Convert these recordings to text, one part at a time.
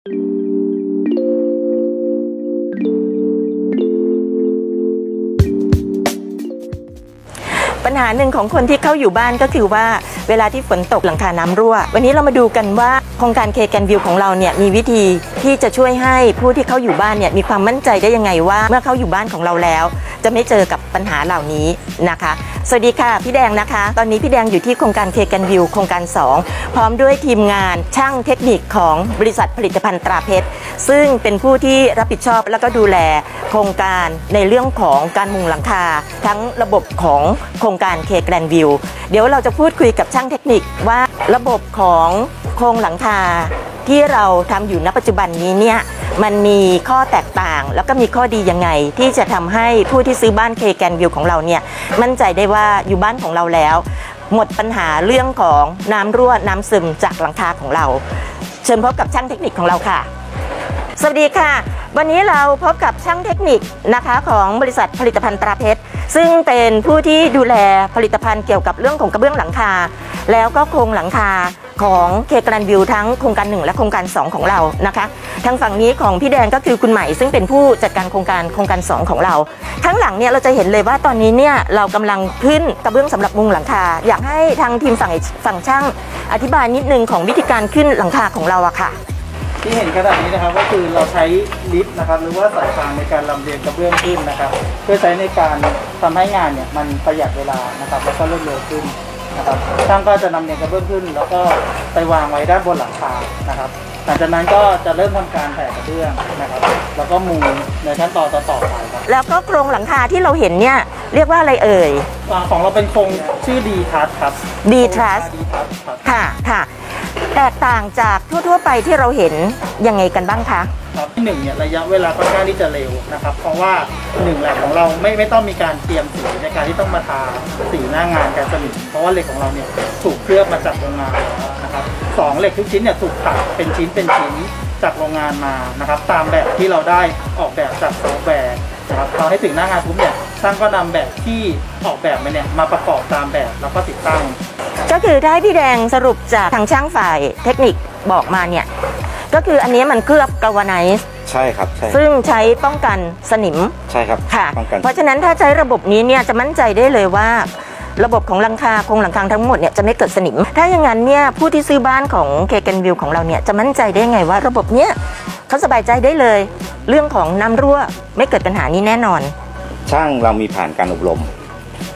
ปัญหาหนึ่งของคนที่เข้าอยู่บ้านก็คือว่า เวลาที่ฝนตกหลังคาน้ำรั่ว วันนี้เรามาดูกันว่าโครงการเคแกนวิวของเราเนี่ยมีวิธีที่จะช่วยให้ผู้ที่เขาอยู่บ้านเนี่ยมีความมั่นใจได้ยังไงว่า เมื่อเขาอยู่บ้านของเราแล้ว จะไม่เจอกับปัญหาเหล่านี้นะคะ สวัสดีค่ะ พี่แดงนะคะ ตอนนี้พี่แดงอยู่ที่โครงการเคแกนวิวโครงการ 2 พร้อมด้วยทีมงานช่างเทคนิคของบริษัทผลิตภัณฑ์ตราเพชร ซึ่งเป็นผู้ที่รับผิดชอบแล้วก็ดูแลโครงการในเรื่องของการมุงหลังคา ทั้งระบบของโครงการเคแกรนวิวเดี๋ยวเราจะพูดคุยกับช่างางเทคนิคว่าระบบของโครงหลังคาที่เราทำอยู่ณปัจจุบันนี้เนี่ยมันมีข้อแตกต่าง แล้วก็มีข้อดียังไง ที่จะทำให้ผู้ที่ซื้อบ้านเคแกนวิวของเราเนี่ยมั่นใจได้ว่าอยู่บ้านของเราแล้ว หมดปัญหาเรื่องของน้ำรั่วน้ำซึมจากหลังคาของเรา เชิญพบกับช่างเทคนิคของเราค่ะ สวัสดีค่ะ วันนี้เราพบกับช่างเทคนิคนะคะของบริษัทผลิตภัณฑ์ตราเพชรซึ่งเป็นผู้ที่ดูแลผลิตภัณฑ์เกี่ยวกับเรื่องของกระเบื้องหลังคา แล้วก็โครงหลังคาของเคกรันวิวทั้งโครงการ 1 และโครงการ 2 ของเรานะคะทางฝั่งนี้ของพี่แดงก็คือคุณใหม่ซึ่งเป็นผู้จัดการโครงการโครงการ 2 ของเราข้งหลังเนี่ยเราจะเห็นเลยว่าตอนนี้เนี่ยเรากำลังขึ้นกระเบื้องสำหรับมุงหลังคา อยากให้ทางทีมฝั่งฝั่งช่างอธิบายนิดนึงของวิธีการขึ้นหลังคาของเราอะค่ะ ที่เห็นขนาดนี้นะครับก็คือเราใช้ลิฟต์นะครับหรือว่าสายฟางในการลำเลียงกระเบื้องขึ้นนะครับ เพื่อใช้ในการทำให้งานเนี่ยมันประหยัดเวลานะครับแล้วก็รวดเร็วขึ้น นะครับช่างก็จะนำเลียงกระเบื้องขึ้น แล้วก็ไปวางไว้ด้านบนหลังคานะครับ หลังจากนั้นก็จะเริ่มทำการแผ่กระเบื้องนะครับ แล้วก็มุงในขั้นตอนต่อๆไปครับแล้วก็โครงหลังคาที่เราเห็นเนี่ย เรียกว่าอะไรเอ่ย อ่าของเราเป็นโครงชื่อดีทัสครับ D Truss ดีทัสครับ ค่ะ ค่ะ แตกต่างจากทั่ว ๆ ไปที่เราเห็นยังไงกันบ้างคะ ครับที่หนึ่งเนี่ยระยะเวลาค่อนข้างที่จะเร็วนะครับ เพราะว่าหนึ่งแหละของเราไม่ไม่ต้องมีการเตรียมสีในการที่ต้องมาทาสีหน้างานกันสนิทเพราะว่าเหล็กของเราเนี่ยถูกเคลือบมาจากโรงงานนะครับสองเหล็กทุกชิ้นเนี่ยถูกตัดเป็นชิ้นเป็นชิ้นจากโรงงานมานะครับ ตามแบบที่เราได้ออกแบบจากซอฟต์แวร์นะครับพอให้ถึงหน้างานปุ๊บเนี่ยช่างก็นำแบบที่ออกแบบมาเนี่ยมาประกอบตามแบบแล้วก็ติดตั้ง ก็คือถ้าให้พี่แดงสรุปจากทางช่างฝ่ายเทคนิคบอกมาเนี่ย ก็คืออันนี้มันเคลือบกาวาไนซ์ใช่ครับใช่ซึ่งใช้ป้องกันสนิมใช่ครับค่ะ ป้องกันเพราะฉะนั้นถ้าใช้ระบบนี้เนี่ยจะมั่นใจได้เลยว่า ระบบของหลังคาโครงหลังคาทั้งหมดเนี่ยจะไม่เกิดสนิม ถ้าอย่างนั้นเนี่ยผู้ที่ซื้อบ้านของเคเกนวิวของเราเนี่ยจะมั่นใจได้ไงว่า ระบบเนี้ยเขาสบายใจได้เลย เรื่องของน้ำรั่วไม่เกิดปัญหานี้แน่นอน ช่างเรามีผ่านการอบรม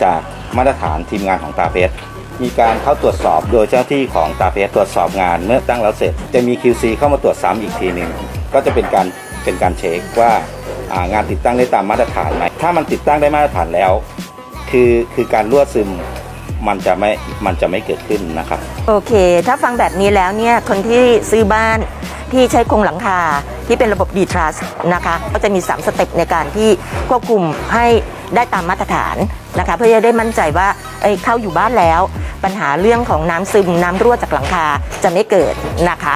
จากมาตรฐานทีมงานของตาเพชร มีการเข้าตรวจสอบโดยเจ้าที่ของตาเพชรตรวจสอบงานเมื่อตั้งแล้วเสร็จ จะมี QC เข้ามาตรวจซ้ำอีกทีหนึ่งก็จะเป็นการเป็นการเช็คว่าางานติดตั้งได้ตามมาตรฐานไหมถ้ามันติดตั้งได้มาตรฐานแล้ว คือคือการรั่วซึมมันจะไม่มันจะไม่เกิดขึ้นนะครับ โอเค ถ้าฟังแบบนี้แล้วเนี่ยคนที่ซื้อบ้านที่ใช้โครงหลังคาที่เป็นระบบ d t r u s นะคะก็จะมี 3 สเต็ปในการที่ควบคุมให้ได้ตามมาตรฐานนะคะเพื่อจะได้มั่นใจว่าเอ้เข้าอยู่บ้านแล้ว ปัญหาเรื่องของน้ำซึมน้ำรั่วจากหลังคาจะไม่เกิดนะคะ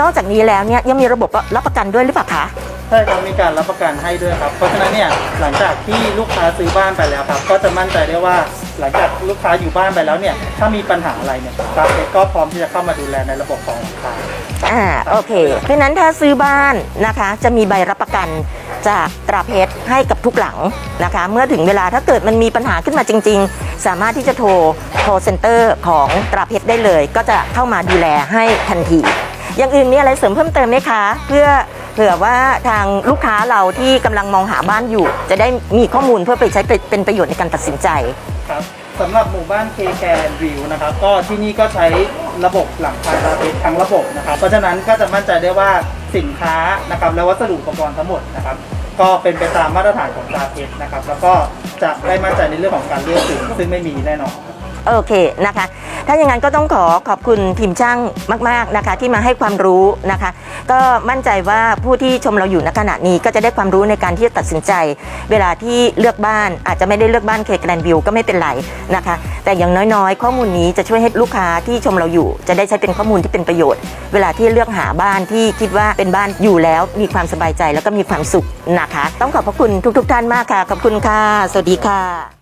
นอกจากนี้แล้วเนี่ยยังมีระบบรับประกันด้วยหรือเปล่าคะใช่ครับมีการรับประกันให้ด้วยครับ เพราะฉะนั้นเนี่ยหลังจากที่ลูกค้าซื้อบ้านไปแล้วครับ ก็จะมั่นใจได้ว่าหลังจากลูกค้าอยู่บ้านไปแล้วเนี่ย ถ้ามีปัญหาอะไรเนี่ยทางเก็พร้อมที่จะเข้ามาดูแลในระบบของลูกค้าอ่าโอเค เพราะฉะนั้นถ้าซื้อบ้านนะคะ จะมีใบรับประกันจากตราเพชรให้กับทุกหลังนะคะ เมื่อถึงเวลาถ้าเกิดมันมีปัญหาขึ้นมาจริง ๆ สามารถที่จะโทร โทรเซ็นเตอร์ของตราเพชรได้เลย ก็จะเข้ามาดูแลให้ทันที อย่างอื่นมีอะไรเสริมเพิ่มเติมไหมคะ เพื่อเผื่อว่าทางลูกค้าเราที่กำลังมองหาบ้านอยู่ จะได้มีข้อมูลเพื่อไปใช้เป็นประโยชน์ในการตัดสินใจ ครับสำหรับหมู่บ้านเคแกนวิวนะครับ ก็ที่นี่ก็ใช้ระบบหลังคาตาเพชรทั้งระบบนะครับ เพราะฉะนั้นก็จะมั่นใจได้ว่าสินค้านะครับและวัสดุอุปกรณ์ทั้งหมดนะครับ ก็เป็นไปตามมาตรฐานของตาเพชรนะครับ แล้วก็จะได้มั่นใจในเรื่องของการเลือกสิ่งซึ่งไม่มีแน่นอน โอเคนะคะ ถ้าอย่างนั้นก็ต้องขอขอบคุณทีมช่างมาก ๆนะคะ ที่มาให้ความรู้นะคะ ก็มั่นใจว่าผู้ที่ชมเราอยู่ณขณะนี้ก็จะได้ความรู้ในการที่จะตัดสินใจ เวลาที่เลือกบ้านอาจจะไม่ได้เลือกบ้านเคแกรนวิวก็ไม่เป็นไรนะคะ แต่อย่างน้อยๆ ข้อมูลนี้จะช่วยให้ลูกค้าที่ชมเราอยู่ จะได้ใช้เป็นข้อมูลที่เป็นประโยชน์ เวลาที่เลือกหาบ้านที่คิดว่าเป็นบ้านอยู่แล้ว มีความสบายใจแล้วก็มีความสุขนะคะ ต้องขอบพระคุณทุก ๆ ท่านมากค่ะขอบคุณค่ะ สวัสดีค่ะ